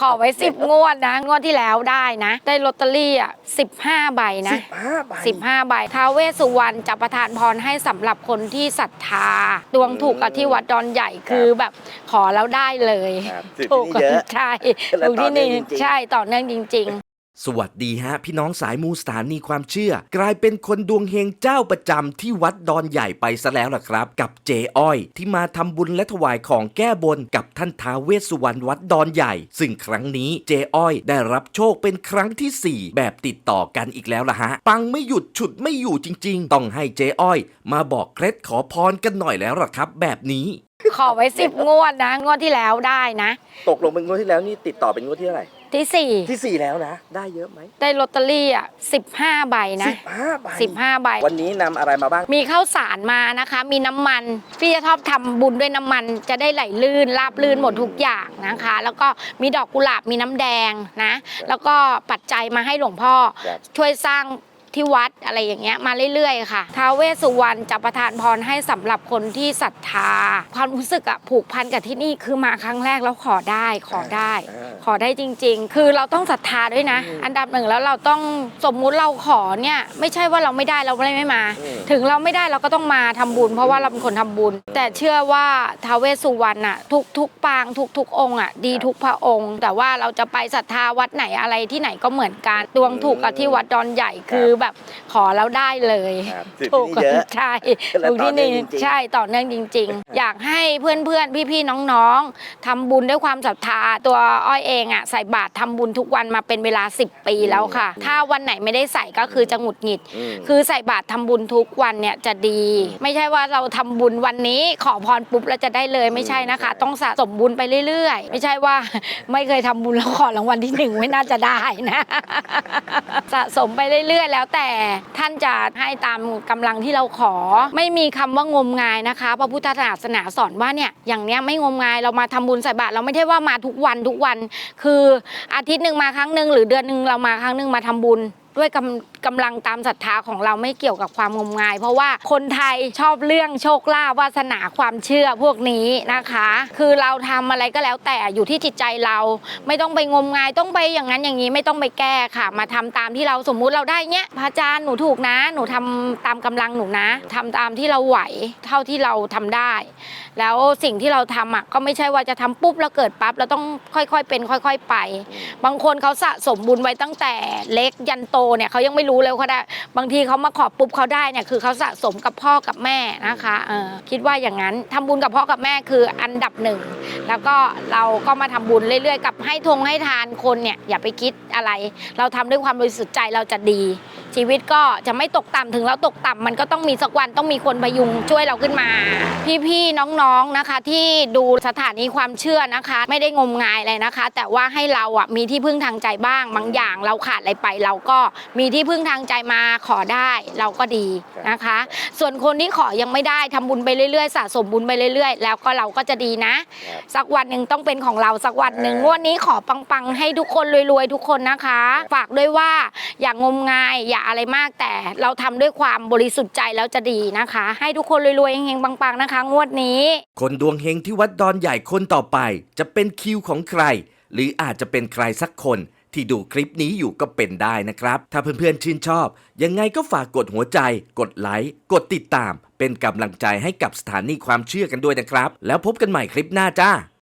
ขอไว้สิบงวดนะ งวดที่แล้วได้นะ ได้ลอตเตอรี่อะสิบห้าใบนะสิบห้าใบสิบห้าใบท้าวเวสสุวรรณจะประทานพรให้สำหรับคนที่ศรัทธา ดวงถูกกับที่วัดดอนใหญ่คือแบบขอแล้วได้เลย ครับถูถูกกที่นี่เยอะ ใช่และถูกที่นี่ต่อเนื่องจริงๆ ใช่ต่อเนื่องจริง ๆ สวัสดีฮะ พี่น้องสายมูสถานีความเชื่อ กลายเป็นคนดวงเฮงเจ้าประจำที่วัดดอนใหญ่ไปซะแล้วล่ะครับ กับเจอ้อย ที่มาทำบุญและถวายของแก้บนกับท่านท้าวเวสสุวรรณวัดดอนใหญ่ ซึ่งครั้งนี้เจอ้อย ได้รับโชคเป็นครั้งที่ 4 แบบติดต่อกันอีกแล้วล่ะฮะ ปังไม่หยุดฉุดไม่อยู่จริง ๆ ต้องให้เจอ้อย มาบอกเคล็ดขอพรกันหน่อยแล้วล่ะครับ แบบนี้ ขอไว้สิบงวดนะ งวดที่แล้วได้นะ ตกลงเป็นงวดที่แล้วนี่ติดต่อเป็นงวดที่เท่าไหร่ ที่สี่ที่สี่แล้วนะ ได้เยอะไหมได้ลอตเตอรี่อะสิบห้าใบนะสิบห้าใบสิบห้าใบ วันนี้นำอะไรมาบ้าง มีข้าวสารมานะคะ มีน้ำมันพี่จะชอบทำบุญด้วยน้ำมันจะได้ไหลลื่นราบลื่นหมดทุกอย่างนะคะ แล้วก็มีดอกกุหลาบมีน้ำแดงนะ แล้วก็ปัจจัยมาให้หลวงพ่อ ครับ ช่วยสร้างที่วัดอะไรอย่างเงี้ยมาเรื่อยๆค่ะท้าวเวสสุวรรณจะประทานพรให้สำหรับคนที่ศรัทธา ความรู้สึกอะผูกพันกับที่นี่คือมาครั้งแรกแล้วขอได้ขอได้ อ่า ขอได้จริง ๆ คือเราต้องศรัทธาด้วยนะอืมอันดับหนึ่งแล้วเราต้องสมมุติเราขอเนี่ยไม่ใช่ว่าเราไม่ได้เราไม่ไม่มาอืมถึงเราไม่ได้เราก็ต้องมาทำบุญ เพราะว่าเราเป็นคนทำบุญ แต่เชื่อว่าท้าวเวสสุวรรณอะทุกทุกปางทุกทุกองค์อะดีทุกพระองค์ แต่ว่าเราจะไปศรัทธาวัดไหนอะไรที่ไหนก็เหมือนกันดวงถูกกับที่วัดดอนใหญ่คือแบบขอแล้วได้เลยครับถูกที่นี่เยอะใช่และถูกที่นี่ต่อเนื่องจริงๆใช่ต่อเนื่องจริง ๆ อยากให้เพื่อนๆพี่ๆน้องๆทำบุญด้วยความศรัทธาตัวอ้อยเองอะใส่บาตรทำบุญทุกวันมาเป็นเวลา 10 ปีแล้วค่ะ ถ้าวันไหนไม่ได้ใส่ก็คือจะหงุดหงิดอืมคือใส่บาตรทำบุญทุกวันเนี่ยจะดี ไม่ใช่ว่าเราทำบุญวันนี้ขอพรปุ๊บแล้วจะได้เลยไม่ใช่นะคะ ต้องสะสมบุญไปเรื่อยๆ ไม่ใช่ว่าไม่เคยทำบุญแล้วขอรางวัลที่หนึ่งไม่น่าจะได้นะสะสมไปเรื่อยๆ แล้วแต่ท่านจะให้ตามกำลังที่เราขอ ไม่มีคำว่างมงายนะคะพระพุทธศาสนาสอนว่าเนี่ยอย่างเนี้ยไม่งมงายเรามาทำบุญใส่บาตรเราไม่ได้ว่ามาทุกวันทุกวันคืออาทิตย์หนึ่งมาครั้งหนึ่งหรือเดือนหนึ่งเรามาครั้งหนึ่งมาทำบุญ ด้วยกำกำลังตามศรัทธาของเราไม่เกี่ยวกับความงมงาย เพราะว่าคนไทยชอบเรื่องโชคลาภวาสนาความเชื่อพวกนี้นะคะ คือเราทำอะไรก็แล้วแต่อยู่ที่จิตใจเราไม่ต้องไปงมงายต้องไปอย่างนั้นอย่างนี้ไม่ต้องไปแก้ค่ะ มาทำตามที่เราสมมุติเราได้เนี้ยพระอาจารย์หนูถูกนะ หนูทำตามกำลังหนูนะทำตามที่เราไหวเท่าที่เราทำได้ แล้วสิ่งที่เราทำอะก็ไม่ใช่ว่าจะทำปุ๊บแล้วเกิดปั๊บเราต้องค่อยๆเป็นค่อย ๆ ไป บางคนเขาสะสมบุญไว้ตั้งแต่เล็กยันโตเนี่ยเขายังไม่รู้เลยเขาได้บางทีเขามาขอบปุ๊บเขาได้เนี่ยคือเขาสะสมกับพ่อกับแม่นะคะเออคิดว่าอย่างนั้นทำบุญกับพ่อกับแม่คืออันดับหนึ่งแล้วก็เราก็มาทำบุญเรื่อยๆ กับให้ทงให้ทานคนเนี่ยอย่าไปคิดอะไร เราทำด้วยความบริสุทธิ์ใจเราจะดี ชีวิตก็จะไม่ตกต่ำถึงเราตกต่ำมันก็ต้องมีสักวันต้องมีคนพยุงช่วยเราขึ้นมา พี่ๆน้องๆนะคะ ที่ดูสถานีความเชื่อนะคะ ไม่ได้งมงายเลยนะคะ แต่ว่าให้เราอะมีที่พึ่งทางใจบ้าง บางอย่างเราขาดอะไรไปเราก็มีที่พึ่งทางใจมาขอได้เราก็ดีนะคะ ส่วนคนที่ขอยังไม่ได้ทำบุญไปเรื่อยๆสะสมบุญไปเรื่อยๆ แล้วก็เราก็จะดีนะ สักวันหนึ่งต้องเป็นของเราสักวันหนึ่งอ่างงวดนี้ขอปังๆ ให้ทุกคนรวยๆทุกคนนะคะ ฝากด้วยว่าอย่างงมงายอย่าอะไรมากแต่เราทำด้วยความบริสุทธิ์ใจแล้วจะดีนะคะ ให้ทุกคนรวยๆเฮงๆปังๆนะคะ งวดนี้ คนดวงเฮงที่วัดดอนใหญ่คนต่อไป จะเป็นคิวของใคร หรืออาจจะเป็นใครสักคน ที่ดูคลิปนี้อยู่ก็เป็นได้นะครับ ถ้าเพื่อนๆชื่นชอบ ยังไงก็ฝากกดหัวใจ กดไลค์กดติดตาม เป็นกำลังใจให้กับสถานีความเชื่อกันด้วยนะครับ แล้วพบกันใหม่คลิปหน้าจ้า